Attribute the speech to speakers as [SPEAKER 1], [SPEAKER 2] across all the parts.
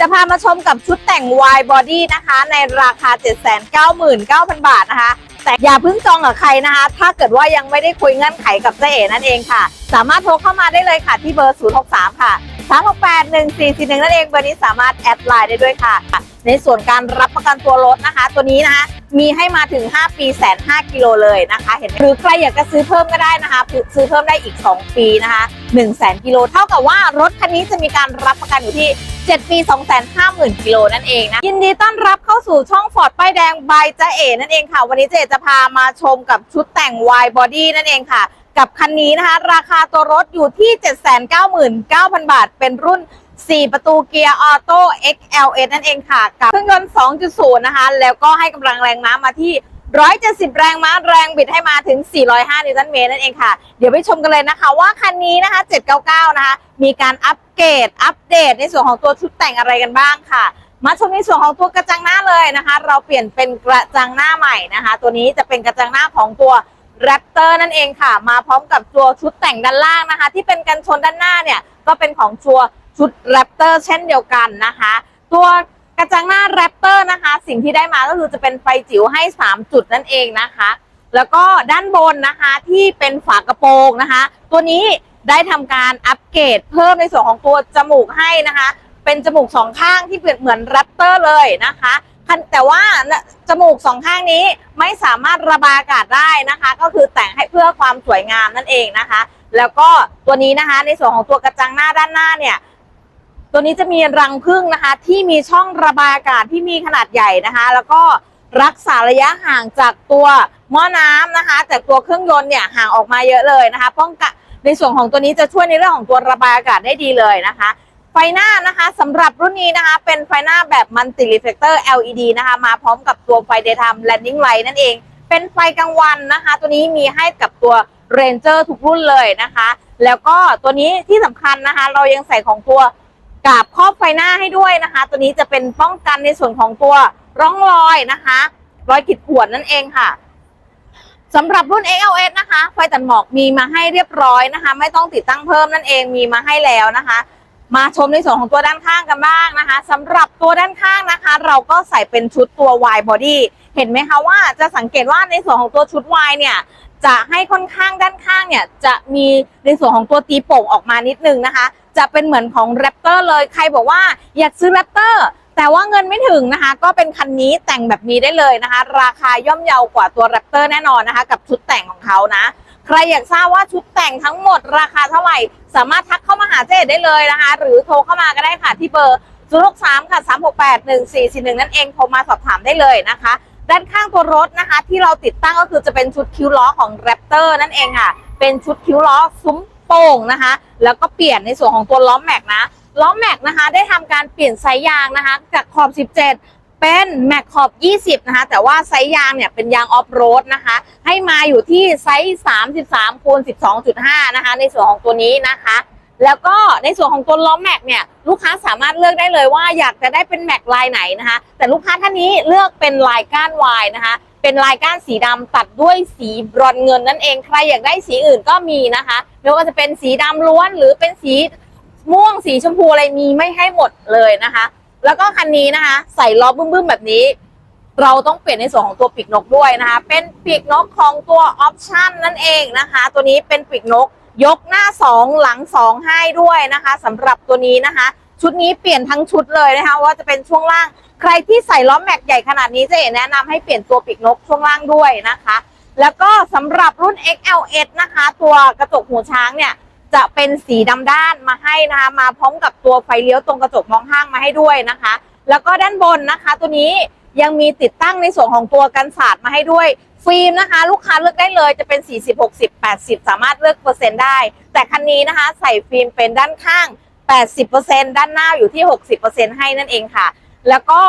[SPEAKER 1] จะพามาชมกับชุดแต่งวายบอดี้นะคะ ในราคา 799,000 บาทนะคะ แต่อย่าเพิ่งจองกับใครนะคะ ถ้าเกิดว่ายังไม่ได้คุยเงื่อนไขกับเจ๊เอ๋นั่นเองค่ะ สามารถโทรเข้ามาได้เลยค่ะที่เบอร์ 063 ค่ะ 368 1441นั่นเองเบอร์นี้สามารถแอดไลน์ได้ด้วยค่ะ ในส่วนการรับประกันตัวรถนะคะ ตัวนี้นะคะมีให้มาถึง 5 ปีแสน5กิโลเลยนะคะ เห็นไหมหรือใครอยากจะซื้อเพิ่มก็ได้นะคะ ซื้อเพิ่มได้อีก 2 ปีนะคะ1แสนกิโลเท่ากับว่ารถคันนี้จะมีการรับประกันอยู่ที่ 7 ปี 250,000กิโลนั่นเองนะ ยินดีต้อนรับเข้าสู่ช่องฟอร์ดป้ายแดงบายจ้าเอ๋นั่นเองค่ะ วันนี้เจ๊จะพามาชมกับชุดแต่ง Y Body นั่นเองค่ะ กับคันนี้นะคะ ราคาตัวรถอยู่ที่ 799,000 บาท เป็นรุ่น 4 ประตูเกียร์ออโต้ XLS นั่นเองค่ะ กับเครื่องยนต์ 2.0 นะคะ แล้วก็ให้กำลังแรงม้ามาที่ 170 แรงม้าแรงบิดให้มาถึง 405 นิวตันเมตรนั่นเองค่ะ เดี๋ยวไปชมกันเลยนะคะ ว่าคันนี้นะคะ 799 นะคะ มีการอัปเกรด อัปเดตในส่วนของตัวชุดแต่งอะไรกันบ้างค่ะมาชมในส่วนของตัวกระจังหน้าเลยนะคะ เราเปลี่ยนเป็นกระจังหน้าใหม่นะคะ ตัวนี้จะเป็นกระจังหน้าของตัว แรปเตอร์นั่นเองค่ะ มาพร้อมกับตัวชุดแต่งด้านล่างนะคะ ที่เป็นกันชนด้านหน้าเนี่ยก็เป็นของตัวชุดแรปเตอร์เช่นเดียวกันนะคะ ตัวกระจังหน้าแรปเตอร์นะคะ สิ่งที่ได้มาก็คือจะเป็นไฟจิ๋วให้ 3 จุดนั่นเองนะคะ แล้วก็ด้านบนนะคะที่เป็นฝากระโปรงนะคะ ตัวนี้ได้ทำการอัปเกรดเพิ่มในส่วนของตัวจมูกให้นะคะ เป็นจมูกสองข้างที่เปรียบเหมือนแรปเตอร์เลยนะคะ แต่ว่าจมูกสองข้างนี้ไม่สามารถระบายอากาศได้นะคะ ก็คือแต่งให้เพื่อความสวยงามนั่นเองนะคะ แล้วก็ตัวนี้นะคะในส่วนของตัวกระจังหน้าด้านหน้าเนี่ยตัวนี้จะมีรังผึ้งนะคะ ที่มีช่องระบายอากาศที่มีขนาดใหญ่นะคะ แล้วก็รักษาระยะห่างจากตัวหม้อน้ำนะคะ จากตัวเครื่องยนต์เนี่ยห่างออกมาเยอะเลยนะคะ ป้องกันในส่วนของตัวนี้จะช่วยในเรื่องของตัวระบายอากาศได้ดีเลยนะคะ ไฟหน้านะคะสำหรับรุ่นนี้นะคะ เป็นไฟหน้าแบบมั l ติ r ีเฟ c เตอร์ LED นะคะ มาพร้อมกับตัวไฟ daytime landing light นั่นเอง เป็นไฟกลางวันนะคะ ตัวนี้มีให้กับตัว Ranger ทุกรุ่นเลยนะคะ แล้วก็ตัวนี้ที่สำคัญนะคะ เรายังใส่ของตัวกาบครอบไฟหน้าให้ด้วยนะคะ ตัวนี้จะเป็นป้องกันในส่วนของตัวร่องรอยนะคะ รอยขีดข่วนนั่นเองค่ะสำหรับรุ่น XLS นะคะ ไฟตัดหมอกมีมาให้เรียบร้อยนะคะ ไม่ต้องติดตั้งเพิ่มนั่นเองมีมาให้แล้วนะคะ มาชมในส่วนของตัวด้านข้างกันบ้างนะคะสำหรับตัวด้านข้างนะคะ เราก็ใส่เป็นชุดตัว Y body เห็นไหมคะว่าจะสังเกตว่าในส่วนของตัวชุด Y เนี่ยจะให้ค่อนข้างด้านข้างเนี่ยจะมีในส่วนของตัวตีโป่งออกมานิดนึงนะคะ จะเป็นเหมือนของแรปเตอร์เลยใครบอกว่าอยากซื้อแรปเตอร์แต่ว่าเงินไม่ถึงนะคะ ก็เป็นคันนี้แต่งแบบนี้ได้เลยนะคะ ราคาย่อมเยาวกว่าตัวแรปเตอร์แน่นอนนะคะ กับชุดแต่งของเขานะ ใครอยากทราบว่าชุดแต่งทั้งหมดราคาเท่าไหร่ สามารถทักเข้ามาหาเจ๊ได้เลยนะคะ หรือโทรเข้ามาก็ได้ค่ะที่เบอร์ 0 6 3 ค่ะ 3 6 8 1 4 4 1 นั่นเองโทรมาสอบถามได้เลยนะคะ ด้านข้างตัวรถนะคะ ที่เราติดตั้งก็คือจะเป็นชุดคิ้วล้อของแรปเตอร์นั่นเองค่ะ เป็นชุดคิ้วล้อซุ้มโป่งนะคะ แล้วก็เปลี่ยนในส่วนของตัวล้อแม็กนะล้อแม็กนะคะได้ทำการเปลี่ยนไซส์ยางนะคะ จากขอบ 17 เป็นแม็กขอบ 20 นะคะ แต่ว่าไซส์ยางเนี่ยเป็นยางออฟโรดนะคะ ให้มาอยู่ที่ไซส์ 33คูณ12.5 นะคะ ในส่วนของตัวนี้นะคะ แล้วก็ในส่วนของตัวล้อแม็กเนี่ย ลูกค้าสามารถเลือกได้เลยว่าอยากจะได้เป็นแม็กลายไหนนะคะ แต่ลูกค้าท่านนี้เลือกเป็นลายก้านวายนะคะเป็นลายก้านสีดำตัดด้วยสีบรอนเงินนั่นเองใครอยากได้สีอื่นก็มีนะคะไม่ว่าจะเป็นสีดำล้วนหรือเป็นสีม่วงสีชมพูอะไรมีไม่ให้หมดเลยนะคะ แล้วก็คันนี้นะคะ ใส่ล้อบึ้มๆแบบนี้ เราต้องเปลี่ยนในส่วนของตัวปีกนกด้วยนะคะ เป็นปีกนกของตัวออปชันนั่นเองนะคะ ตัวนี้เป็นปีกนกยกหน้า 2 หลัง 2 ให้ด้วยนะคะสำหรับตัวนี้นะคะ ชุดนี้เปลี่ยนทั้งชุดเลยนะคะ ว่าจะเป็นช่วงล่างใครที่ใส่ล้อแม็กใหญ่ขนาดนี้เจะแนะนำให้เปลี่ยนตัวปีกนกช่วงล่างด้วยนะคะ แล้วก็สำหรับรุ่น XLS นะคะ ตัวกระจกหูช้างเนี่ย จะเป็นสีดำด้านมาให้นะคะมาพร้อมกับตัวไฟเลี้ยวตรงกระจกมองข้างมาให้ด้วยนะคะ แล้วก็ด้านบนนะคะ ตัวนี้ยังมีติดตั้งในส่วนของตัวกันศาสตร์มาให้ด้วยฟิล์มนะคะ ลูกค้าเลือกได้เลยจะเป็น 40 60 80 สามารถเลือกเปอร์เซ็นต์ได้ แต่คันนี้นะคะ ใส่ฟิล์มเป็นด้านข้าง 80%ด้านหน้าอยู่ที่ 60%ให้นั่นเองค่ะ แล้วก็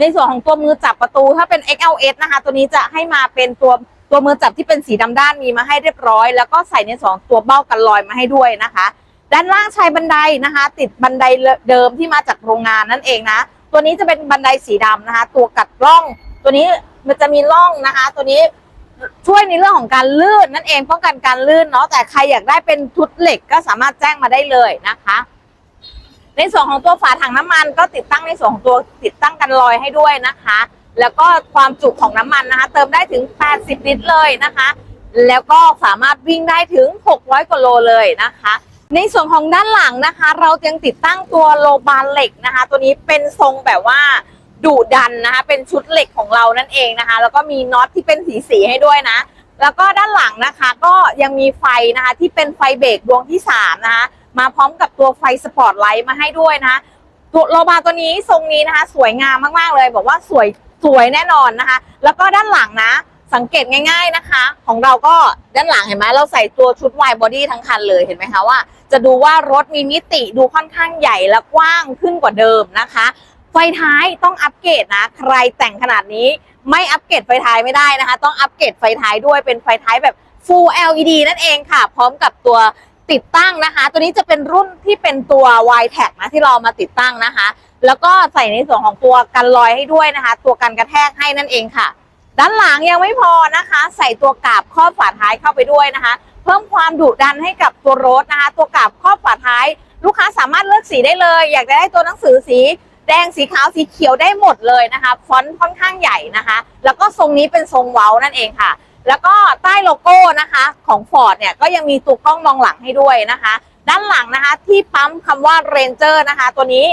[SPEAKER 1] ในส่วนของตัวมือจับประตูถ้าเป็น XLS นะคะ ตัวนี้จะให้มาเป็นตัว ตัวมือจับที่เป็นสีดำด้านมีมาให้เรียบร้อย แล้วก็ใส่ในสองตัวเบ้ากันลอยมาให้ด้วยนะคะ ด้านล่างใช้บันไดนะคะ ติดบันไดเดิมที่มาจากโรงงานนั่นเองนะ ตัวนี้จะเป็นบันไดสีดำนะคะ ตัวกัดร่อง ตัวนี้มันจะมีร่องนะคะ ตัวนี้ช่วยในเรื่องของการลื่นนั่นเองป้องกันการลื่นเนาะแต่ใครอยากได้เป็นชุดเหล็กก็สามารถแจ้งมาได้เลยนะคะ ในส่วนของตัวฝาถังน้ำมันก็ติดตั้งในส่วนของตัวติดตั้งกันลอยให้ด้วยนะคะ แล้วก็ความจุของน้ำมันนะคะ เติมได้ถึง 80 ลิตรเลยนะคะ แล้วก็สามารถวิ่งได้ถึง 600กว่าโลเลยนะคะ ในส่วนของด้านหลังนะคะ เรายังติดตั้งตัวโลบานเหล็กนะคะ ตัวนี้เป็นทรงแบบว่าดุดันนะคะ เป็นชุดเหล็กของเรานั่นเองนะคะ แล้วก็มีน็อตที่เป็นสีสีให้ด้วยนะ แล้วก็ด้านหลังนะคะก็ยังมีไฟนะคะที่เป็นไฟเบรกดวงที่3นะคะ มาพร้อมกับตัวไฟสปอตไลท์มาให้ด้วยนะคะตัวโลบาตัวนี้ทรงนี้นะคะ สวยงามมากๆเลย บอกว่าสวย สวยแน่นอนนะคะ แล้วก็ด้านหลังนะ สังเกตง่าย ๆนะคะ ของเราก็ด้านหลังเห็นไหมเราใส่ตัวชุดวายบอดี้ทั้งคันเลยเห็นไหมคะว่า จะดูว่ารถมีมิติดูค่อนข้างใหญ่และกว้างขึ้นกว่าเดิมนะคะ ไฟท้ายต้องอัปเกรดนะ ใครแต่งขนาดนี้ไม่อัปเกรดไฟท้ายไม่ได้นะคะ ต้องอัปเกรดไฟท้ายด้วยเป็นไฟท้ายแบบ Full LED นั่นเองค่ะ พร้อมกับตัวติดตั้งนะคะ ตัวนี้จะเป็นรุ่นที่เป็นตัว y t a g นะที่เรามาติดตั้งนะคะ แล้วก็ใส่ในส่วนของตัวกันลอยให้ด้วยนะคะ ตัวกันกระแทกให้นั่นเองค่ะ ด้านหลังยังไม่พอนะคะ ใส่ตัวกาบครอบฝาท้ายเข้าไปด้วยนะคะ เพิ่มความดุดันให้กับตัวรถนะคะ ตัวกาบครอบฝาท้าย ลูกค้าสามารถเลือกสีได้เลย อยากจะได้ตัวหนังสือสีแดงสีขาวสีเขียวได้หมดเลยนะคะฟอนต์ค่อนข้างใหญ่นะคะ แล้วก็ทรงนี้เป็นทรงเว้านั่นเองค่ะ แล้วก็ใต้โลโก้นะคะของ Ford เนี่ยก็ยังมีตัวกล้องมองหลังให้ด้วยนะคะ ด้านหลังนะคะที่ปั๊มคำว่า Ranger นะคะ ตัวนี้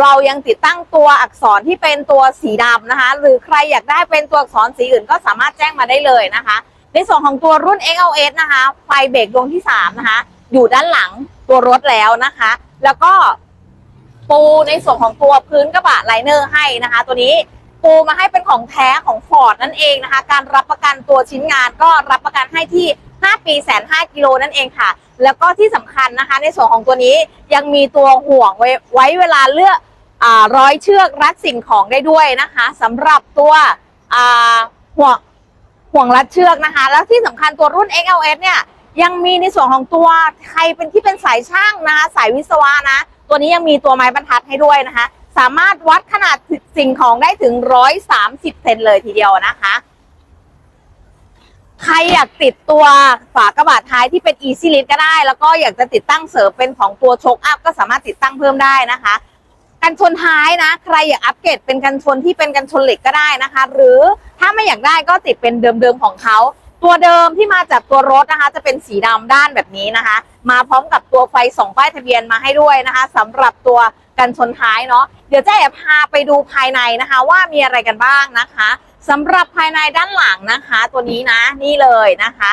[SPEAKER 1] เรายังติดตั้งตัวอักษรที่เป็นตัวสีดำนะคะ หรือใครอยากได้เป็นตัวอักษรสีอื่นก็สามารถแจ้งมาได้เลยนะคะ ในส่วนของตัวรุ่น XLS นะคะ ไฟเบรกดวงที่ 3 นะคะ อยู่ด้านหลังตัวรถแล้วนะคะ แล้วก็ปูในส่วนของตัวพื้นกระบะไลเนอร์ให้นะคะ ตัวนี้ปูมาให้เป็นของแท้ของ Ford นั่นเองนะคะ การรับประกันตัวชิ้นงานก็รับประกันให้ที่ 5 ปีแสนห้ากิโลนั่นเองค่ะ แล้วก็ที่สำคัญนะคะ ในส่วนของตัวนี้ยังมีตัวห่วงไว้ไวเวลาเลือกอร้อยเชือกรัดสิ่งของได้ด้วยนะคะสำหรับตัวห่วงห่วงรัดเชือกนะคะ แล้วที่สำคัญตัวรุ่น XLS เนี่ยยังมีในส่วนของตัวใครเป็นที่เป็นสายช่างนะคะสายวิศวะนะ ตัวนี้ยังมีตัวไม้บรรทัดให้ด้วยนะคะ สามารถวัดขนาดสิ่งของได้ถึง 130เซนเลยทีเดียวนะคะ ใครอยากติดตัวฝากระบะท้ายที่เป็น Easy Lift ก็ได้ แล้วก็อยากจะติดตั้งเสริมเป็นของตัวโชคอัพก็สามารถติดตั้งเพิ่มได้นะคะ กันชนท้ายนะ ใครอยากอัปเกรดเป็นกันชนที่เป็นกันชนเหล็กก็ได้นะคะ หรือถ้าไม่อยากได้ก็ติดเป็นเดิมๆของเขา ตัวเดิมที่มาจากตัวรถนะคะ จะเป็นสีดำด้านแบบนี้นะคะ มาพร้อมกับตัวไฟสองป้ายทะเบียนมาให้ด้วยนะคะสำหรับตัว กันชนท้ายเนาะเดี๋ยวเจะแอบพาไปดูภายในนะคะ ว่ามีอะไรกันบ้างนะคะสำหรับภายในด้านหลังนะคะ ตัวนี้นะนี่เลยนะคะ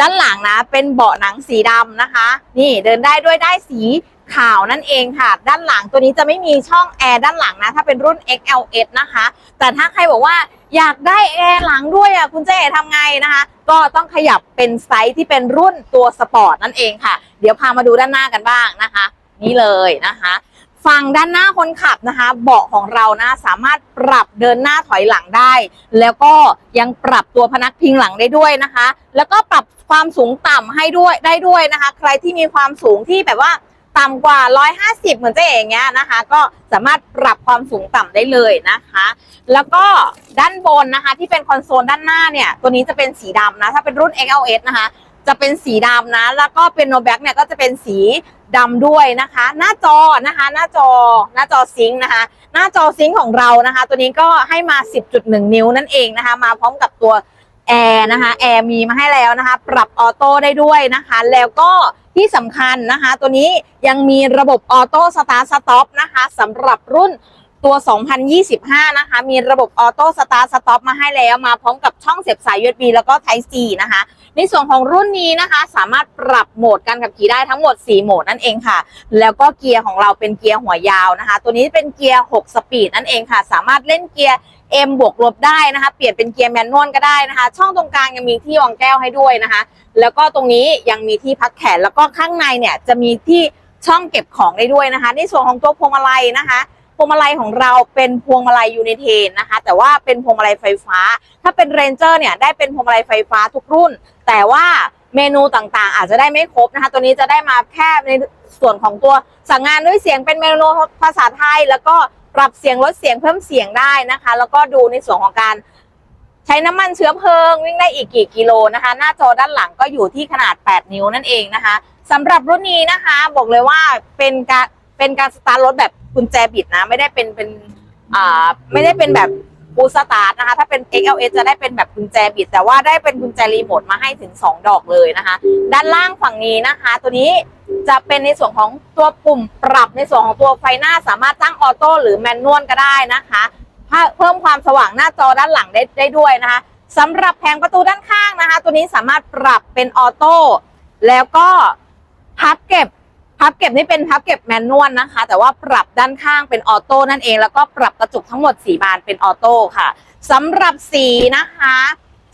[SPEAKER 1] ด้านหลังนะเป็นเบาะหนังสีดำนะคะ นี่เดินได้ด้วยได้สีขาวนั่นเองค่ะ ด้านหลังตัวนี้จะไม่มีช่องแอร์ด้านหลังนะ ถ้าเป็นรุ่น XLS นะคะ แต่ถ้าใครบอกว่าอยากได้แอร์หลังด้วยอะคุณเจ๊ทำไงนะคะ ก็ต้องขยับเป็นไซส์ที่เป็นรุ่นตัวสปอร์ตนั่นเองค่ะ เดี๋ยวพามาดูด้านหน้ากันบ้างนะคะ นี่เลยนะคะ ฝั่งด้านหน้าคนขับนะคะ เบาะของเรานะสามารถปรับเดินหน้าถอยหลังได้ แล้วก็ยังปรับตัวพนักพิงหลังได้ด้วยนะคะ แล้วก็ปรับความสูงต่ำให้ด้วยได้ด้วยนะคะ ใครที่มีความสูงที่แบบว่าต่ำกว่า 150 เหมือนเจ๊เอย่างเงี้ยนะคะ ก็สามารถปรับความสูงต่ำได้เลยนะคะ แล้วก็ด้านบนนะคะที่เป็นคอนโซลด้านหน้าเนี่ย ตัวนี้จะเป็นสีดำนะ ถ้าเป็นรุ่น XLS นะคะ จะเป็นสีดำนะ แล้วก็เป็นโนแบ็กเนี่ยก็จะเป็นสีดำด้วยนะคะ หน้าจอนะคะ หน้าจอหน้าจอซิงค์นะคะ หน้าจอซิงค์ของเรานะคะ ตัวนี้ก็ให้มา 10.1 นิ้วนั่นเองนะคะ มาพร้อมกับตัวแอร์นะคะแอร์มีมาให้แล้วนะคะ ปรับออโต้ได้ด้วยนะคะ แล้วก็ที่สำคัญนะคะ ตัวนี้ยังมีระบบออโต้สตาร์ทสต็อปนะคะสำหรับรุ่น ตัว 2025 นะคะ มีระบบออโต้สตาร์ทสต็อปมาให้แล้วมาพร้อมกับช่องเสียบสาย USB แล้วก็ Type C นะคะ ในส่วนของรุ่นนี้นะคะ สามารถปรับโหมดการขับขี่ได้ทั้งหมด 4 โหมดนั่นเองค่ะ แล้วก็เกียร์ของเราเป็นเกียร์หัวยาวนะคะ ตัวนี้เป็นเกียร์ 6 สปีดนั่นเองค่ะ สามารถเล่นเกียร์ M บวกลบได้นะคะ เปลี่ยนเป็นเกียร์แมนนวลก็ได้นะคะ ช่องตรงกลางยังมีที่วางแก้วให้ด้วยนะคะ แล้วก็ตรงนี้ยังมีที่พักแขน แล้วก็ข้างในเนี่ยจะมีที่ช่องเก็บของได้ด้วยนะคะ ในส่วนของตัวพวงมาลัยนะคะ พวงมาลัยของเราเป็นพวงมาลัยยูนิเทนนะคะ แต่ว่าเป็นพวงมาลัยไฟฟ้า ถ้าเป็นเรนเจอร์เนี่ยได้เป็นพวงมาลัยไฟฟ้าทุกรุ่น แต่ว่าเมนูต่างๆ อาจจะได้ไม่ครบนะคะ ตัวนี้จะได้มาแค่ในส่วนของตัวสั่งงานด้วยเสียงเป็นเมนูภาษาไทย แล้วก็ปรับเสียงลดเสียงเพิ่มเสียงได้นะคะ แล้วก็ดูในส่วนของการใช้น้ำมันเชื้อเพลิงวิ่งได้อีกกี่กิโลนะคะ หน้าจอด้านหลังก็อยู่ที่ขนาด 8 นิ้วนั่นเองนะคะสำหรับรุ่นนี้นะคะ บอกเลยว่าเป็นการเป็นการสตาร์ทรถแบบ กุญแจบิดนะ ไม่ได้เป็นเป็นอ่าไม่ได้เป็นแบบฟูสตาร์ทนะคะ ถ้าเป็น XLS จะได้เป็นแบบกุญแจบิด แต่ว่าได้เป็นกุญแจรีโมทมาให้ถึง 2 ดอกเลยนะคะ ด้านล่างฝั่งนี้นะคะ ตัวนี้จะเป็นในส่วนของตัวปุ่มปรับในส่วนของตัวไฟหน้าสามารถตั้งออโต้หรือแมนนวลก็ได้นะคะเพิ่มความสว่างหน้าจอด้านหลังได้ได้ด้วยนะคะสำหรับแผงประตูด้านข้างนะคะ ตัวนี้สามารถปรับเป็นออโต้แล้วก็พับเก็บ พับเก็บนี่เป็นพับเก็บแมนนวลนะคะ แต่ว่าปรับด้านข้างเป็นออโต้นั่นเอง แล้วก็ปรับกระจกทั้งหมดสีบานเป็นออโต้ค่ะสำหรับสีนะคะ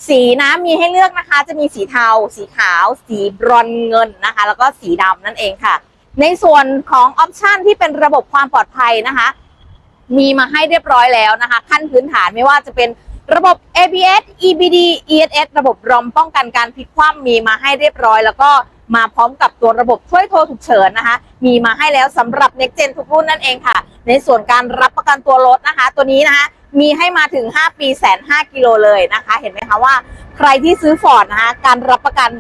[SPEAKER 1] สีนะมีให้เลือกนะคะ จะมีสีเทา สีขาว สีบรอนเงินนะคะ แล้วก็สีดำนั่นเองค่ะ ในส่วนของออปชันที่เป็นระบบความปลอดภัยนะคะ มีมาให้เรียบร้อยแล้วนะคะ ขั้นพื้นฐานไม่ว่าจะเป็นระบบ ABS EBD ESS ระบบรอมป้องกันการพลิกคว่ำมีมาให้เรียบร้อย แล้วก็ มาพร้อมกับตัวระบบช่วยโทรฉุกเฉินนะคะ มีมาให้แล้วสำหรับ Next Gen ทุกรุ่นนั่นเองค่ะ ในส่วนการรับประกันตัวรถนะคะ ตัวนี้นะคะมีให้มาถึง 5 ปีแสน5กิโลเลยนะคะ เห็นไหมคะว่าใครที่ซื้อฟอร์ดนะคะการรับประกัน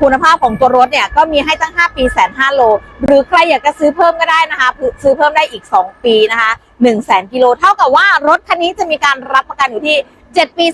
[SPEAKER 1] คุณภาพของตัวรถเนี่ยก็มีให้ตั้ง 5 ปีแสน5โล หรือใครอยากจะซื้อเพิ่มก็ได้นะคะ ซื้อเพิ่มได้อีก 2 ปีนะคะ1 0 0 0 0แกิโลเท่ากับว่ารถคันนี้จะมีการรับประกันอยู่ที่ 7 ปี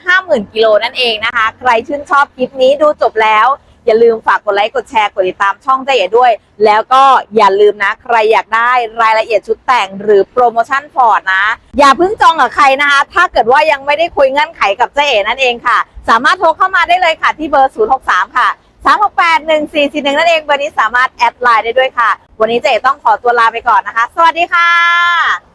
[SPEAKER 1] 250,000 กิโลนั่นเองนะคะ ใครชื่นชอบคลิปนี้ดูจบแล้ว อย่าลืมฝากกดไลค์กดแชร์กดติดตามช่องเจ๊เอ๋ด้วย แล้วก็อย่าลืมนะ ใครอยากได้รายละเอียดชุดแต่งหรือโปรโมชั่นฟอร์ดนะ อย่าเพิ่งจองกับใครนะคะ ถ้าเกิดว่ายังไม่ได้คุยเงื่อนไขกับเจ๊เอ๋นั่นเองค่ะ สามารถโทรเข้ามาได้เลยค่ะที่เบอร์ 063 ค่ะ368 1441 นั่นเองเบอร์นี้สามารถแอดไลน์ได้ด้วยค่ะ วันนี้เจ๊ต้องขอตัวลาไปก่อนนะคะ สวัสดีค่ะ